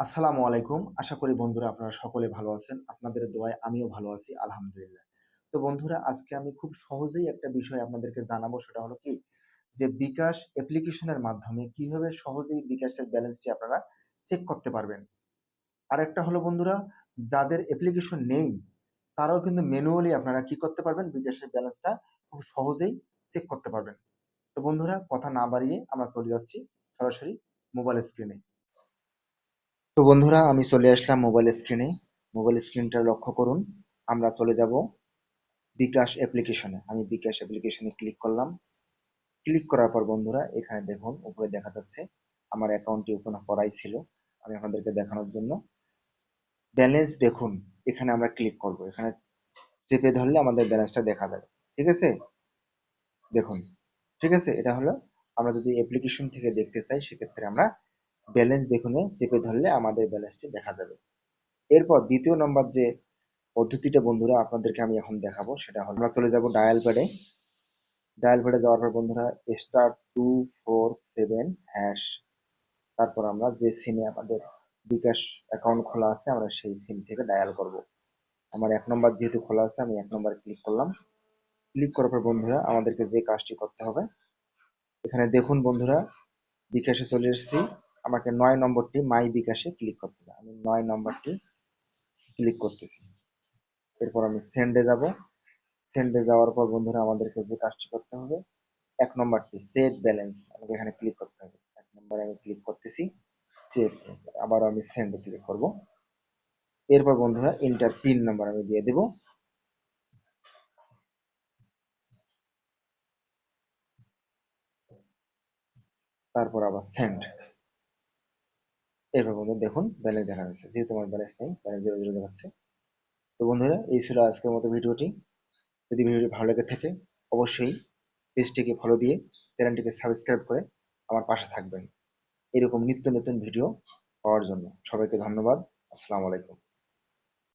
আসসালামু আলাইকুম। আশা করি বন্ধুরা আপনারা সকলে ভালো আছেন। আপনাদের দোয়ায় আমিও ভালো আছি, আলহামদুলিল্লাহ। তো বন্ধুরা, আজকে আমি খুব সহজেই একটা বিষয় আপনাদেরকে জানাব, সেটা হলো কি যে বিকাশ অ্যাপ্লিকেশনের মাধ্যমে কীভাবে সহজেই বিকাশের ব্যালেন্সটি আপনারা চেক করতে পারবেন। আর একটা হলো বন্ধুরা, যাদের অ্যাপ্লিকেশন নেই, তারাও কিন্তু ম্যানুয়ালি আপনারা কি করতে পারবেন বিকাশের ব্যালেন্সটা খুব সহজেই চেক করতে পারবেন। তো বন্ধুরা, কথা না বাড়িয়ে আমরা চলে যাচ্ছি সরাসরি মোবাইল স্ক্রিনে। তো বন্ধুরা, আমি চলে আসলাম মোবাইল স্ক্রিনে মোবাইল স্ক্রিনটা লক্ষ্য করুন। আমরা চলে যাব বিকাশ অ্যাপ্লিকেশনে আমি বিকাশ অ্যাপ্লিকেশনে ক্লিক করলাম। ক্লিক করার পর বন্ধুরা, এখানে দেখুন, উপরে দেখা যাচ্ছে, আমার অ্যাকাউন্টটি ওপেন করাই ছিল আমি আপনাদেরকে দেখানোর জন্য। ব্যালেন্স দেখুন, এখানে আমরা ক্লিক করব। এখানে চেপে ধরলে আমাদের ব্যালেন্সটা দেখা যাবে। ঠিক আছে? দেখুন। ঠিক আছে? এটা হলো, আমরা যদি অ্যাপ্লিকেশন থেকে দেখতে চাই, সেক্ষেত্রে আমরা ব্যালেন্স দেখুনে চেপে ধরলে আমাদের ব্যালেন্সটি দেখা যাবে। এরপর দ্বিতীয় নম্বর যে পদ্ধতিটা বন্ধুরা আপনাদেরকে আমি এখন দেখাবো, সেটা হলো আমরা চলে যাব ডায়াল প্যাডে ডায়াল প্যাডে যাওয়ার পর বন্ধুরা star two four seven hash তারপর আমরা যে সিমে আমাদের বিকাশ অ্যাকাউন্ট খোলা আছে, আমরা সেই সিম থেকে ডায়াল করব। আমার এক নম্বর যেহেতু খোলা আছে, আমি এক নম্বর ক্লিক করলাম। ক্লিক করার পর বন্ধুরা আমাদেরকে যে কাজটি করতে হবে, এখানে দেখুন বন্ধুরা, বিকাশে চলে এসেছি। আমাকে নয় নম্বরটি মাই বিকাশে ক্লিক করতে হবে। আমি নয় নম্বরটি ক্লিক করতেছি। এরপর আমি সেন্ডে যাব। সেন্ডে যাওয়ার পর বন্ধুরা আমাদেরকে যে কাজটি করতে হবে, এক নম্বরটি সেট ব্যালেন্স আমাকে এখানে ক্লিক করতে হবে। এক নম্বরে আমি ক্লিক করতেছি চেক আবার আমি সেন্ডে ক্লিক করব। এরপর বন্ধুরা ইন্টার পিন নাম্বার আমি দিয়ে দেব। তারপর আবার সেন্ড এরপর বন্ধু দেখুন ব্যালেন্স দেখা যাচ্ছে। যেহেতু আমার ব্যালেন্স নেই ব্যালেন্স জিরো জিরো দেখাচ্ছে। তো বন্ধুরা, এই ছিল আজকের মতো ভিডিওটি। যদি ভিডিওটি ভালো লেগে থাকে, অবশ্যই পেজটিকে ফলো দিয়ে চ্যানেলটিকে সাবস্ক্রাইব করে আমার পাশে থাকবেন। এরকম নিত্য নতুন ভিডিও পাওয়ার জন্য সবাইকে ধন্যবাদ। আসসালামু আলাইকুম।